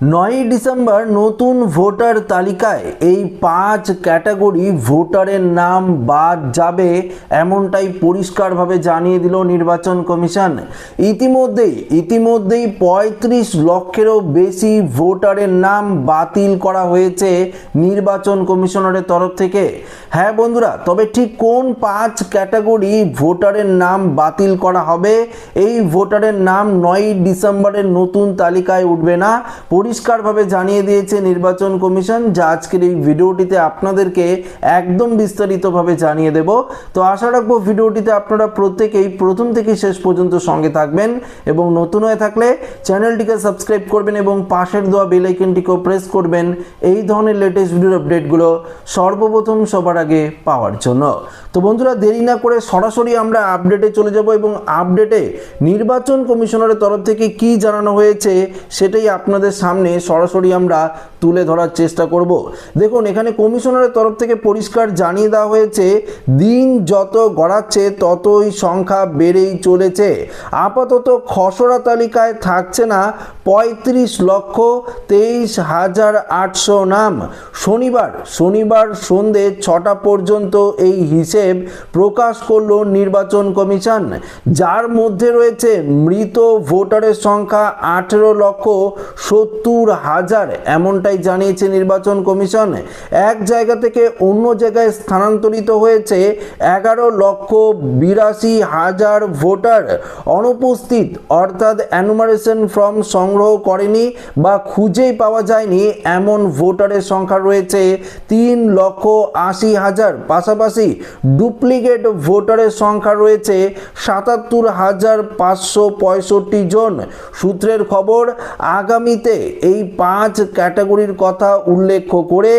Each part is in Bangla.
নয়ই ডিসেম্বর নতুন ভোটার তালিকায় এই পাঁচ ক্যাটাগরি ভোটারের নাম বাদ যাবে এমনটাই পরিষ্কারভাবে জানিয়ে দিল নির্বাচন কমিশন। ইতিমধ্যেই ইতিমধ্যেই পঁয়ত্রিশ লক্ষেরও বেশি ভোটারের নাম বাতিল করা হয়েছে নির্বাচন কমিশনারের তরফ থেকে। হ্যাঁ বন্ধুরা, তবে ঠিক কোন পাঁচ ক্যাটাগরি ভোটারের নাম বাতিল করা হবে? এই ভোটারের নাম নয়ই ডিসেম্বরের নতুন তালিকায় উঠবে না। পরিষ্কারভাবে জানিয়ে দিয়েছে নির্বাচন কমিশন। যা আজকের এই ভিডিওটিতে আপনাদেরকে একদম বিস্তারিতভাবে জানিয়ে দেব। তো আশা রাখব ভিডিওটিতে আপনারা প্রত্যেকেই প্রথম থেকে শেষ পর্যন্ত সঙ্গে থাকবেন এবং নতুন হয়ে থাকলে চ্যানেলটিকে সাবস্ক্রাইব করবেন এবং পাশের দেওয়া বেল প্রেস করবেন। এই ধরনের লেটেস্ট ভিডিওর আপডেটগুলো সর্বপ্রথম সবার আগে পাওয়ার জন্য। তো বন্ধুরা, দেরি না করে সরাসরি আমরা আপডেটে চলে যাব এবং আপডেটে নির্বাচন কমিশনারের তরফ থেকে কি জানানো হয়েছে সেটাই আপনাদের সামনে সরাসরি আমরা তুলে ধরার চেষ্টা করব। দেখুন, এখানে কমিশনারের তরফ থেকে পরিষ্কার জানিয়ে দেওয়া হয়েছে, দিন যত গড়াচ্ছে ততই সংখ্যা বেড়েই চলেছে। আপাতত খসড়া তালিকায় থাকছে না, পঁয়ত্রিশ লক্ষ তেইশ হাজার আটশো নাম। শনিবার শনিবার সন্ধে ছটা পর্যন্ত এই হিসেব প্রকাশ করল নির্বাচন কমিশন, যার মধ্যে রয়েছে মৃত ভোটারের সংখ্যা আঠেরো লক্ষ সত্তর হাজার এমনটাই জানিয়েছে নির্বাচন কমিশন। এক জায়গা থেকে অন্য জায়গায় স্থানান্তরিত হয়েছে এগারো লক্ষ বিরাশি হাজার ভোটার। অনুপস্থিত, অর্থাৎ অ্যানুমারেশন ফর্ম সংগ্রহ করেনি বা খুঁজেই পাওয়া যায়নি এমন ভোটারের সংখ্যা রয়েছে তিন লক্ষ আশি হাজার। পাশাপাশি ডুপ্লিকেট ভোটারের সংখ্যা রয়েছে সাতাত্তর হাজার পাঁচশো পঁয়ষট্টি জন। সূত্রের খবর, আগামীতে এই পাঁচ ক্যাটাগরির কথা উল্লেখ করে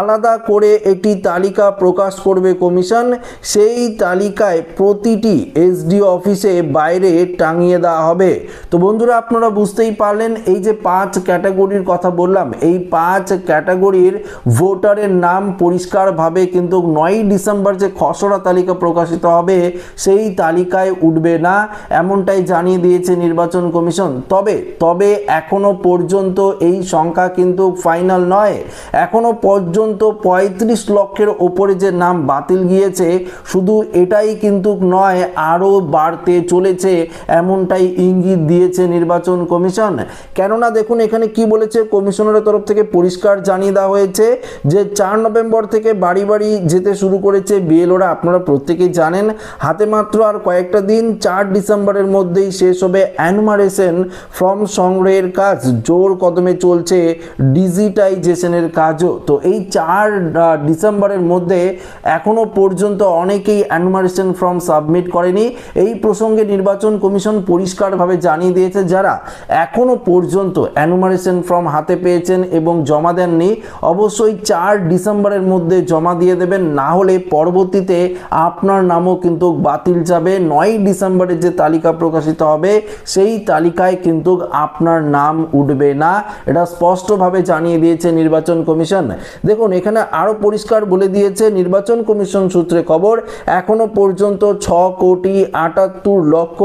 আলাদা করে একটি তালিকা প্রকাশ করবে কমিশন। সেই তালিকায় প্রতিটি এসডি অফিসে বাইরে টাঙিয়ে দেওয়া হবে। তো বন্ধুরা, আপনারা বুঝতেই পারলেন, এই যে পাঁচ ক্যাটাগরির কথা বললাম, এই পাঁচ ক্যাটাগরির ভোটারের নাম পরিষ্কারভাবে কিন্তু নয়ই ডিসেম্বর যে খসড়া তালিকা প্রকাশিত হবে, সেই তালিকায় উঠবে না, এমনটাই জানিয়ে দিয়েছে নির্বাচন কমিশন। তবে তবে এখনও পর্যন্ত এই সংখ্যা কিন্তু ফাইনাল নয়। এখনও পর্যন্ত পঁয়ত্রিশ লক্ষের ওপরে যে নাম বাতিল গিয়েছে, শুধু এটাই কিন্তু নয়, আরও বাড়তে চলেছে, এমনটাই ইঙ্গিত দিয়েছে নির্বাচন কমিশন। কেননা দেখুন, এখানে কি বলেছে? কমিশনারের তরফ থেকে পরিষ্কার জানিয়ে দেওয়া হয়েছে যে, চার নভেম্বর থেকে বাড়ি বাড়ি যেতে শুরু করেছে বিএলওরা। আপনারা প্রত্যেকেই জানেন, হাতে মাত্র আর কয়েকটা দিন, চার ডিসেম্বরের মধ্যেই শেষ হবে অ্যানুমারেশন ফর্ম সংগ্রহের কাজ। জোর কদমে চলছে ডিজিটাইজেশনের কাজও। তো এই চার ডিসেম্বরের মধ্যে এখনও পর্যন্ত অনেকেই অ্যানুমারেশন ফর্ম সাবমিট করেনি। এই প্রসঙ্গে নির্বাচন কমিশন পরিষ্কারভাবে জানিয়ে দিয়েছে যারা এখনও পর্যন্ত অ্যানুমারেশন ফর্ম হাতে পেয়েছেন এবং জমা দেননি, অবশ্যই চার ডিসেম্বরের মধ্যে জমা দিয়ে দেবেন। না হলে পরবর্তীতে আপনার নামও কিন্তু বাতিল যাবে। নয় ডিসেম্বরের যে তালিকা প্রকাশিত হবে, সেই তালিকায় কিন্তু আপনার নাম উঠবে না। এটা স্পষ্টভাবে জানিয়ে দিয়েছে নির্বাচন কমিশন। দেখুন, এখানে আরও পরিষ্কার বলে দিয়েছে নির্বাচন কমিশন সূত্রে খবর, এখনও পর্যন্ত ছ কোটি আটাত্তর লক্ষ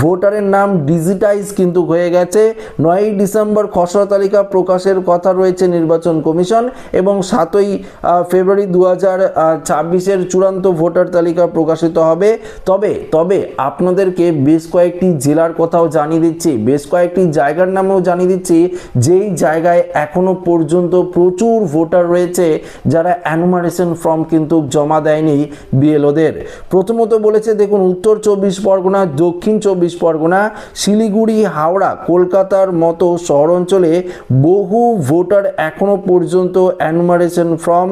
ভোটারের নাম ডিজিটাইজ কিন্তু হয়ে গেছে। নয়ই ডিসেম্বর খসড়া তালিকা প্রকাশের কথা রয়েছে নির্বাচন কমিশন এবং সাতই ফেব্রুয়ারি দু হাজার ছাব্বিশের চূড়ান্ত ভোটার তালিকা প্রকাশিত হবে। তবে তবে আপনাদেরকে বেশ কয়েকটি জেলার কথাও জানিয়ে দিচ্ছি, বেশ কয়েকটি জায়গার নামেও জানিয়ে দিচ্ছি, যেই জায়গায় এখনও পর্যন্ত প্রচুর ভোটার রয়েছে যারা অ্যানুমারেশন ফর্ম কিন্তু জমা দেয়নি বিএলওদের। প্রথমত বলেছে, দেখুন, উত্তর চব্বিশ পরগনা, দক্ষিণ চব্বিশ পরগনা, শিলিগুড়ি, হাওড়া, কলকাতার মতো শহর অঞ্চলে বহু ভোটার এখনও পর্যন্ত অ্যানুমারেশন ফর্ম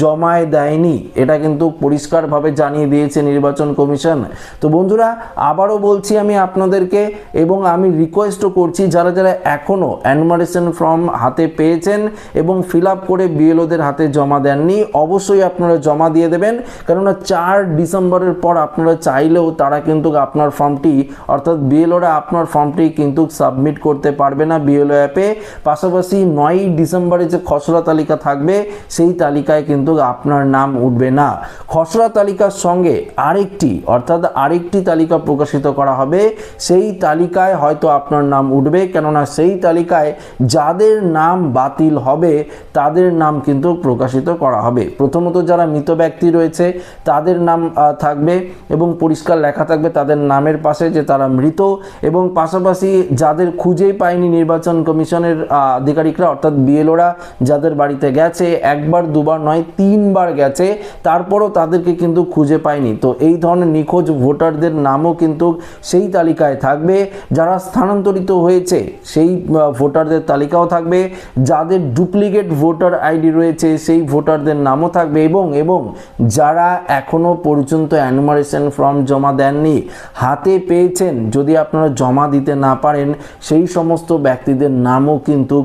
জমায় দেয়নি। এটা কিন্তু পরিষ্কারভাবে জানিয়ে দিয়েছে নির্বাচন কমিশন। তো বন্ধুরা, আবারও বলছি আমি আপনাদেরকে এবং আমি রিকোয়েস্টও করছি, যারা যারা এখনও অ্যানুমারেশন ফর্ম হাতে পেয়েছেন এবং ফিল করে বিএলওদের হাতে জমা দেননি। অবশ্যই আপনারা জমা দিয়ে দেবেন, কেননা চার ডিসেম্বরের পর আপনারা চাইলেও তারা কিন্তু আপনার ফর্মটি অর্থাৎ বিএলওরা আপনার ফর্মটি কিন্তু সাবমিট করতে পারবে না বিএলও অ্যাপে পাশাপাশি নয়ই ডিসেম্বরে যে খসড়া তালিকা থাকবে, সেই তালিকায় কিন্তু আপনার নাম উঠবে না। খসড়া তালিকার সঙ্গে আরেকটি, অর্থাৎ আরেকটি তালিকা প্রকাশিত করা হবে, সেই তালিকায় হয়তো আপনার নাম উঠবে, কেননা সেই তালিকায় যাদের নাম বাতিল হবে, তাদের নাম কিন্তু প্রকাশিত করা হবে। প্রথমত যারা মৃত ব্যক্তি রয়েছে, তাদের নাম থাকবে এবং পরিষ্কার লেখা থাকবে তাদের নামের পাশে যে তারা মৃত এবং পাশাপাশি যাদের খুঁজেই পায়নি নির্বাচন কমিশনের আধিকারিকরা, অর্থাৎ বিএলওরা যাদের বাড়িতে গেছে, একবার, দুবার নয়, তিনবার গেছে, তারপরও তাদেরকে কিন্তু খুঁজে পায়নি। তো এই ধরনের নিখোঁজ ভোটারদের নামও কিন্তু সেই তালিকায় থাকবে। যারা স্থানান্তরিত হয়েছে, সেই ভোটারদের তালিকাও থাকবে। যাদের ডুপ্লিকেট ভোটার আইডি রয়েছে, সেই ভোটারদের নামও থাকবে এবং এবং যারা এখনও পর্যন্ত অ্যানুমারেশন ফর্ম জমা দেননি, হাতে পেয়েছেন, যদি আপনারা জমা দিতে না পারেন, সেই সমস্ত ব্যক্তিদের নামও কিন্তু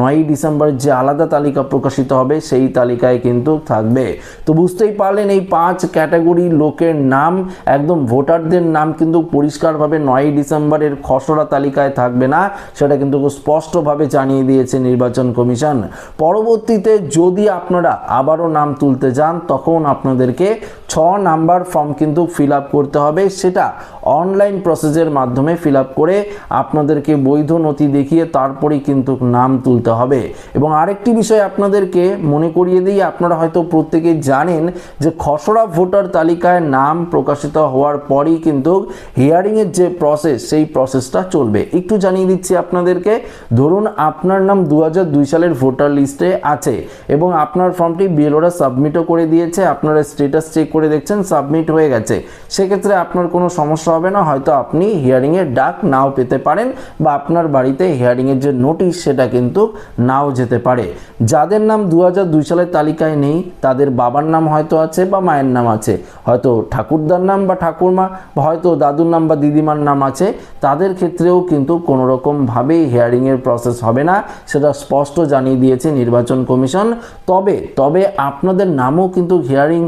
নয়ই ডিসেম্বর যে আলাদা তালিকা প্রকাশিত হবে, সেই তালিকায় কিন্তু থাকবে। তো বুঝতেই পারলেন এই পাঁচ ক্যাটাগরি লোকের নাম, একদম ভোটারদের নাম কিন্তু পরিষ্কারভাবে নয়ই ডিসেম্বরের খসড়া তালিকায় থাকবে না, সেটা কিন্তু স্পষ্টভাবে জানিয়ে দিয়েছে নির্বাচন কমিশন। পরবর্তীতে যদি আপনারা আবারও নাম তুলতে যান, তখন আপনাদেরকে ছ নাম্বার ফর্ম কিন্তু ফিল করতে হবে। সেটা অনলাইন প্রসেসের মাধ্যমে ফিল করে আপনাদেরকে বৈধ নথি দেখিয়ে তারপরেই কিন্তু নাম তুলতে হবে। এবং আরেকটি বিষয় আপনাদেরকে মনে করিয়ে দিই, আপনারা হয়তো প্রত্যেকেই জানেন যে খসড়া ভোটার তালিকায় নাম প্রকাশিত হওয়ার পরই কিন্তু হিয়ারিংয়ের যে প্রসেস সেই প্রসেসটা চলবে। একটু জানিয়ে দিচ্ছি আপনাদেরকে। ধরুন আপনার নাম দু হাজার সালের ভোটার লিস্টে আছে এবং আপনার ফর্মটি বিএলওরা সাবমিটও করে দিয়েছে, আপনারা স্টেটাস চেক করে দেখছেন সাবমিট হয়ে গেছে। সেক্ষেত্রে আপনার কোনো সমস্যা হবে না, হয়তো আপনি হিয়ারিংয়ের ডাক নাও পেতে পারেন বা আপনার বাড়িতে হিয়ারিংয়ের যে নোটিশ সেটা কিন্তু নাও যেতে পারে। যাদের নাম দু দুই সালের তালিকায় নেই, তাদের বাবার নাম হয়তো আছে বা মায়ের নাম আছে। হয়তো ঠাকুরদার নাম বা ঠাকুরমা হয়তো দাদুর নাম বা দিদিমার নাম আছে। তাদের ক্ষেত্রেও কিন্তু কোনো রকমভাবেই হিয়ারিংয়ের প্রসেস হবে না। সেটা স্পষ্ট জানিয়ে দিয়েছে নির্বাচন কমিশন। তবে তবে আপনাদের নামও কিন্তু হিয়ারিং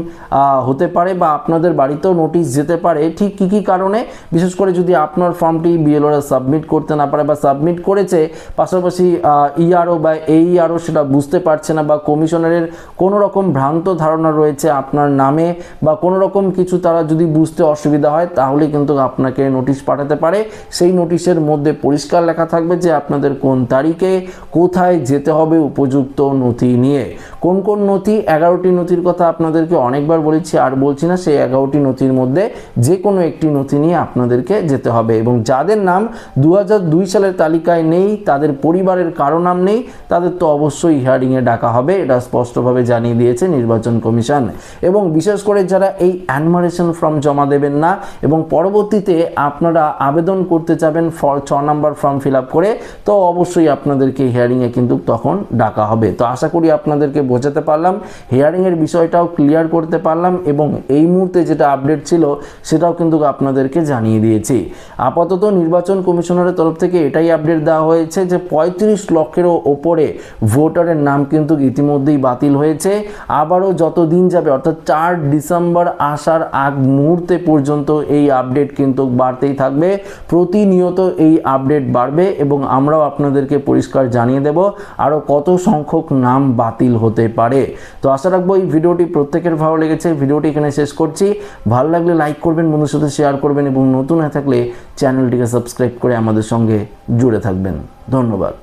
হতে পারে বা আপনাদের বাড়িতেও নোটিশ যেতে পারে। ঠিক কী কী কারণে? বিশেষ করে যদি আপনার ফর্মটি বিএলওরা সাবমিট করতে না পারে বা সাবমিট করেছে, পাশাপাশি ইআরও বা এইআরও সেটা বুঝতে পারছে না বা কমিশনারের কোনো রকম ভ্রান্ত ধারণা রয়েছে আপনার নামে বা কোনো রকম কিছু তারা যদি বুঝতে অসুবিধা হয়, তাহলে কিন্তু আপনাকে নোটিশ পাঠাতে পারে। সেই নোটিশের মধ্যে পরিষ্কার লেখা থাকবে যে আপনাদের কোন তারিখে, কোথায় যেতে হবে উপযুক্ত নথি নিয়ে। কোন কোন নথি? এগারোটি নথির কথা আপনাদেরকে অনেকবার বলেছি, আর বলছি না সেই এগারোটি নথির মধ্যে যে কোনো একটি নথি নিয়ে আপনাদেরকে যেতে হবে। এবং যাদের নাম দু হাজার দুই সালের তালিকায় নেই, তাদের পরিবারের কারও নাম নেই, তাদের তো অবশ্যই হিয়ারিংয়ে ডাকা হবে, এটা স্পষ্টভাবে জানিয়ে দিয়েছে নির্বাচন কমিশন। এবং বিশেষ করে যারা এই অ্যানমারেশন ফর্ম জমা দেবেন না, এবং পরবর্তীতে আপনারা আবেদন করতে চাবেন ফর ছ নাম্বার ফর্ম ফিল করে, তো অবশ্যই আপনাদেরকে হিয়ারিংয়ে কিন্তু তখন ডাকা হবে। তো আশা করি আপনাদেরকে বোঝাতে পারলাম হিয়ারিংয়ের বিষয়টাও ক্লিয়ার করতে পারলাম এবং এই মুহূর্তে যেটা আপডেট ছিল সেটাও কিন্তু আপনাদেরকে জানিয়ে দিয়েছি। আপাতত নির্বাচন কমিশনারের তরফ থেকে এটাই আপডেট দেওয়া হয়েছে যে পঁয়ত্রিশ লক্ষেরও ওপরে ভোটারের নাম কিন্তু ইতিমধ্যেই বাতিল হয়েছে। আবারও যত দিন যাবে, অর্থাৎ চার ডিসেম্বর আসার আগ মুহূর্তে পর্যন্ত এই আপডেট কিন্তু বাড়তেই থাকবে। প্রতিনিয়ত এই আপডেট বাড়বে এবং আমরাও আপনাদেরকে পরিষ্কার জানিয়ে দেব। আরও কত সংখ্যক নাম বাতিল হতে পারে। তো আশা রাখব এই ভিডিওটি প্রত্যেকের ভালো লেগেছে। ভিডিওটি এখানে শেষ করছি। ভালো লাগলে লাইক করবেন বন্ধুর সাথে শেয়ার করবেন এবং নতুন হয়ে থাকলে চ্যানেলটিকে সাবস্ক্রাইব করে আমাদের সঙ্গে জুড়ে থাকবেন। ধন্যবাদ।